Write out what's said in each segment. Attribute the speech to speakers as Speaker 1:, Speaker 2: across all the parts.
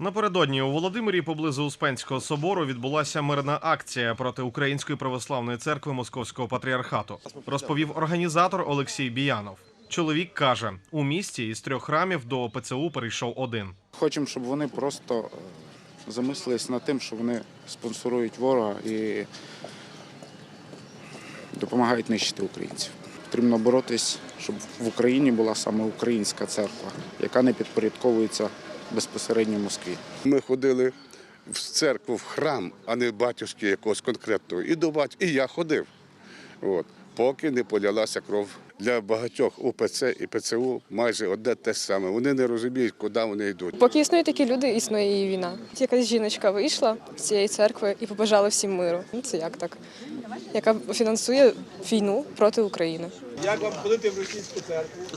Speaker 1: Напередодні у Володимирі поблизу Успенського собору відбулася мирна акція проти Української православної церкви Московського патріархату. Розповів організатор Олексій Біянов. Чоловік каже, у місті із трьох храмів до ПЦУ перейшов один.
Speaker 2: Хочемо, щоб вони просто е, замислились над тим, що вони спонсорують ворога і допомагають нищити українців. Потрібно боротись, щоб в Україні була саме українська церква, яка не підпорядковується безпосередньо Москві.
Speaker 3: Ми ходили в церкву, в храм, а не батюшки якогось конкретного. І до батька, і я ходив. От. Поки не полялася кров. Для багатьох УПЦ і ПЦУ майже одне те саме. Вони не розуміють, куди вони йдуть.
Speaker 4: Поки існують такі люди, існує і війна. Якась жіночка вийшла з цієї церкви і побажала всім миру. Ну це як так? Яка фінансує війну проти України.
Speaker 5: Як вам ходити в російську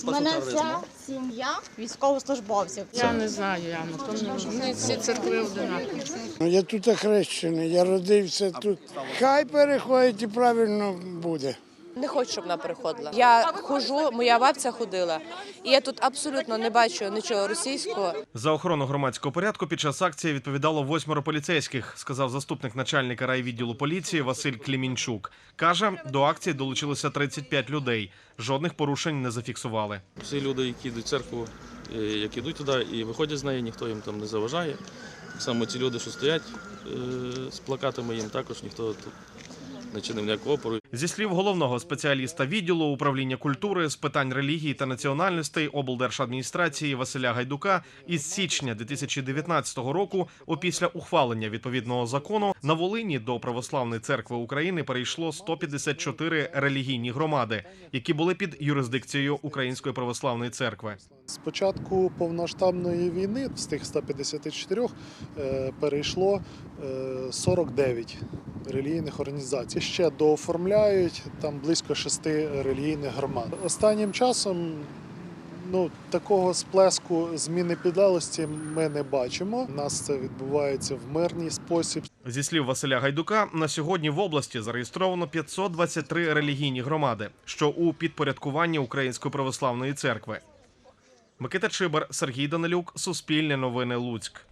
Speaker 5: У мене вся сім'я військовослужбовців.
Speaker 6: Я не знаю, я то не всі церкви одинакові.
Speaker 7: Ну, я тут охрещений, я родився тут. Хай переходить і правильно буде.
Speaker 8: Не хочу, щоб вона переходила. Я хожу, моя бабця ходила, і я тут абсолютно не бачу нічого російського.
Speaker 1: За охорону громадського порядку під час акції відповідало восьмеро поліцейських, сказав заступник начальника райвідділу поліції Василь Клімінчук. Каже, до акції долучилося 35 людей. Жодних порушень не зафіксували.
Speaker 9: Всі люди, які йдуть в церкву, е, які йдуть туди і виходять з неї, ніхто їм там не заважає. Саме ті люди, що стоять е, з плакатами, їм також ніхто тут не чинив опору.
Speaker 1: Зі слів головного спеціаліста відділу управління культури з питань релігії та національностей облдержадміністрації Василя Гайдука із січня 2019 року, опісля ухвалення відповідного закону, на Волині до Православної церкви України перейшло 154 релігійні громади, які були під юрисдикцією Української православної церкви.
Speaker 10: З початку повноштабної війни з тих 154 е, перейшло е, 49 релігійних організацій. Ще дооформляють там близько шести релігійних громад. Останнім часом ну, такого сплеску зміни підлеглості ми не бачимо. У нас це відбувається в мирний спосіб.
Speaker 1: Зі слів Василя Гайдука, на сьогодні в області зареєстровано 523 релігійні громади, що у підпорядкуванні Української православної церкви. Микита Чибар, Сергій Данилюк, Суспільне новини Луцьк.